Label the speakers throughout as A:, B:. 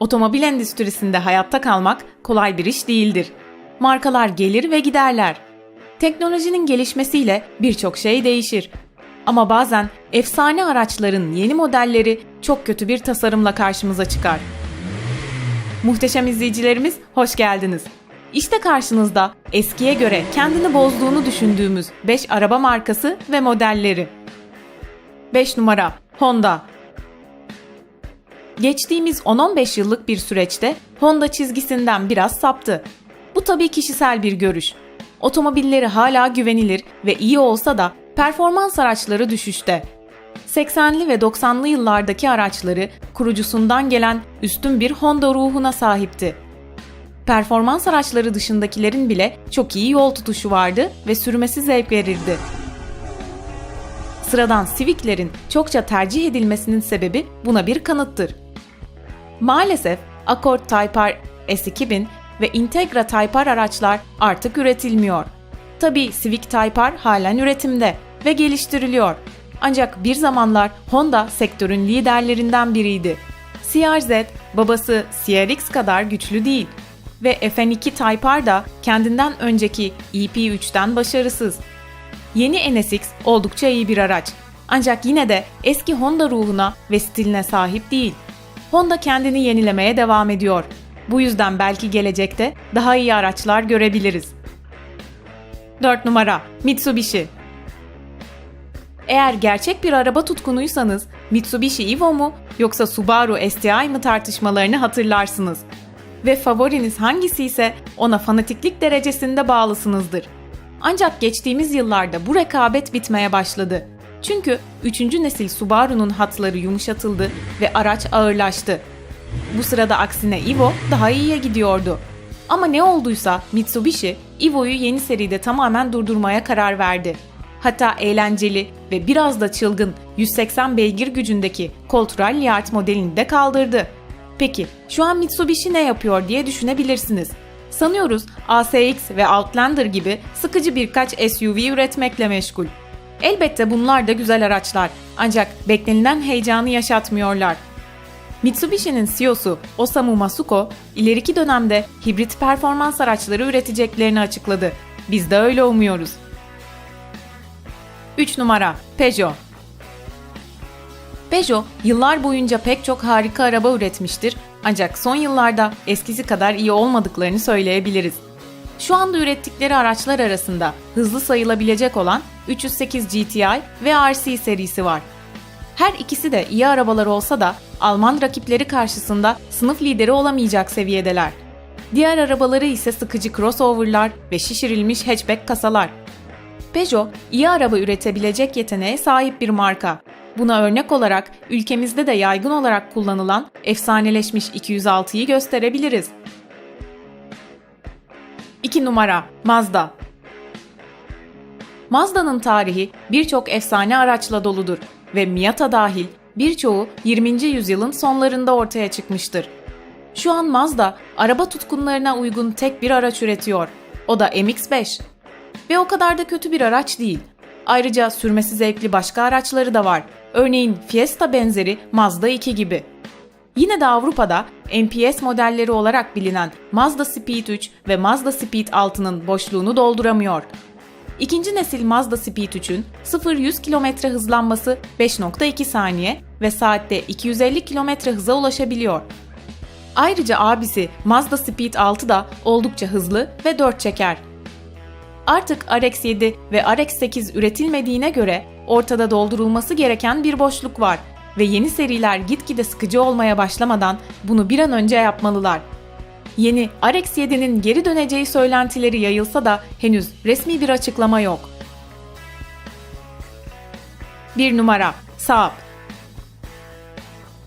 A: Otomobil endüstrisinde hayatta kalmak kolay bir iş değildir. Markalar gelir ve giderler. Teknolojinin gelişmesiyle birçok şey değişir. Ama bazen efsane araçların yeni modelleri çok kötü bir tasarımla karşımıza çıkar. Muhteşem izleyicilerimiz hoş geldiniz. İşte karşınızda eskiye göre kendini bozduğunu düşündüğümüz 5 araba markası ve modelleri. 5 numara Honda Geçtiğimiz 10-15 yıllık bir süreçte Honda çizgisinden biraz saptı. Bu tabii kişisel bir görüş. Otomobilleri hala güvenilir ve iyi olsa da performans araçları düşüşte. 80'li ve 90'lı yıllardaki araçları kurucusundan gelen üstün bir Honda ruhuna sahipti. Performans araçları dışındakilerin bile çok iyi yol tutuşu vardı ve sürmesi zevk verirdi. Sıradan Civic'lerin çokça tercih edilmesinin sebebi buna bir kanıttır. Maalesef Accord Type R S2000 ve Integra Type R araçlar artık üretilmiyor. Tabi Civic Type R halen üretimde ve geliştiriliyor. Ancak bir zamanlar Honda sektörün liderlerinden biriydi. CRZ babası CRX kadar güçlü değil ve FN2 Type R da kendinden önceki EP3'ten başarısız. Yeni NSX oldukça iyi bir araç. Ancak yine de eski Honda ruhuna ve stiline sahip değil. Honda kendini yenilemeye devam ediyor. Bu yüzden belki gelecekte daha iyi araçlar görebiliriz. 4 numara Mitsubishi Eğer gerçek bir araba tutkunuysanız Mitsubishi Evo mu yoksa Subaru STI mı tartışmalarını hatırlarsınız. Ve favoriniz hangisi ise ona fanatiklik derecesinde bağlısınızdır. Ancak geçtiğimiz yıllarda bu rekabet bitmeye başladı. Çünkü 3. nesil Subaru'nun hatları yumuşatıldı ve araç ağırlaştı. Bu sırada aksine Evo daha iyiye gidiyordu. Ama ne olduysa Mitsubishi Evo'yu yeni seride tamamen durdurmaya karar verdi. Hatta eğlenceli ve biraz da çılgın 180 beygir gücündeki Colt Rally Art modelini de kaldırdı. Peki şu an Mitsubishi ne yapıyor diye düşünebilirsiniz. Sanıyoruz ASX ve Outlander gibi sıkıcı birkaç SUV üretmekle meşgul. Elbette bunlar da güzel araçlar ancak beklenilen heyecanı yaşatmıyorlar. Mitsubishi'nin CEO'su Osamu Masuko, ileriki dönemde hibrit performans araçları üreteceklerini açıkladı. Biz de öyle umuyoruz. 3 numara Peugeot Peugeot yıllar boyunca pek çok harika araba üretmiştir ancak son yıllarda eskisi kadar iyi olmadıklarını söyleyebiliriz. Şu anda ürettikleri araçlar arasında hızlı sayılabilecek olan 308 GTI ve RC serisi var. Her ikisi de iyi arabalar olsa da Alman rakipleri karşısında sınıf lideri olamayacak seviyedeler. Diğer arabaları ise sıkıcı crossoverlar ve şişirilmiş hatchback kasalar. Peugeot iyi araba üretebilecek yeteneğe sahip bir marka. Buna örnek olarak ülkemizde de yaygın olarak kullanılan efsaneleşmiş 206'yı gösterebiliriz. 2 numara Mazda Mazda'nın tarihi birçok efsane araçla doludur ve Miata dahil birçoğu 20. yüzyılın sonlarında ortaya çıkmıştır. Şu an Mazda araba tutkunlarına uygun tek bir araç üretiyor. O da MX-5. Ve o kadar da kötü bir araç değil. Ayrıca sürmesi zevkli başka araçları da var. Örneğin Fiesta benzeri Mazda 2 gibi. Yine de Avrupa'da MPS modelleri olarak bilinen Mazda Speed 3 ve Mazda Speed 6'nın boşluğunu dolduramıyor. İkinci nesil Mazda Speed 3'ün 0-100 km hızlanması 5.2 saniye ve saatte 250 km hıza ulaşabiliyor. Ayrıca abisi Mazda Speed 6 da oldukça hızlı ve 4 çeker. Artık RX-7 ve RX-8 üretilmediğine göre ortada doldurulması gereken bir boşluk var ve yeni seriler gitgide sıkıcı olmaya başlamadan bunu bir an önce yapmalılar. Yeni RX-7'nin geri döneceği söylentileri yayılsa da henüz resmi bir açıklama yok. 1 numara Saab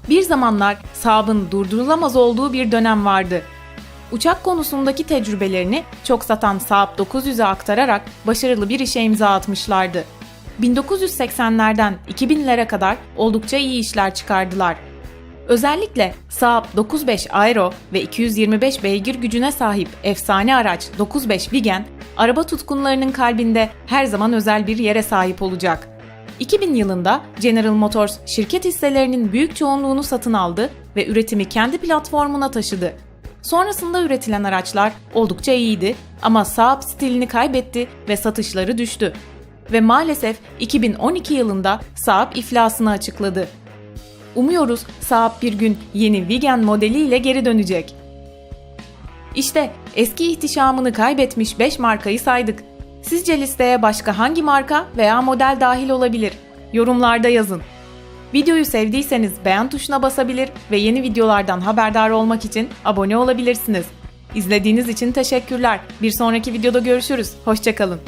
A: Bir zamanlar Saab'ın durdurulamaz olduğu bir dönem vardı. Uçak konusundaki tecrübelerini çok satan Saab 900'e aktararak başarılı bir işe imza atmışlardı. 1980'lerden 2000'lere kadar oldukça iyi işler çıkardılar. Özellikle Saab 95 Aero ve 225 beygir gücüne sahip efsane araç 95 Vigen, araba tutkunlarının kalbinde her zaman özel bir yere sahip olacak. 2000 yılında General Motors şirket hisselerinin büyük çoğunluğunu satın aldı ve üretimi kendi platformuna taşıdı. Sonrasında üretilen araçlar oldukça iyiydi ama Saab stilini kaybetti ve satışları düştü. Ve maalesef 2012 yılında Saab iflasını açıkladı. Umuyoruz Saab bir gün yeni Wigan modeliyle geri dönecek. İşte eski ihtişamını kaybetmiş 5 markayı saydık. Sizce listeye başka hangi marka veya model dahil olabilir? Yorumlarda yazın. Videoyu sevdiyseniz beğen tuşuna basabilir ve yeni videolardan haberdar olmak için abone olabilirsiniz. İzlediğiniz için teşekkürler. Bir sonraki videoda görüşürüz. Hoşçakalın.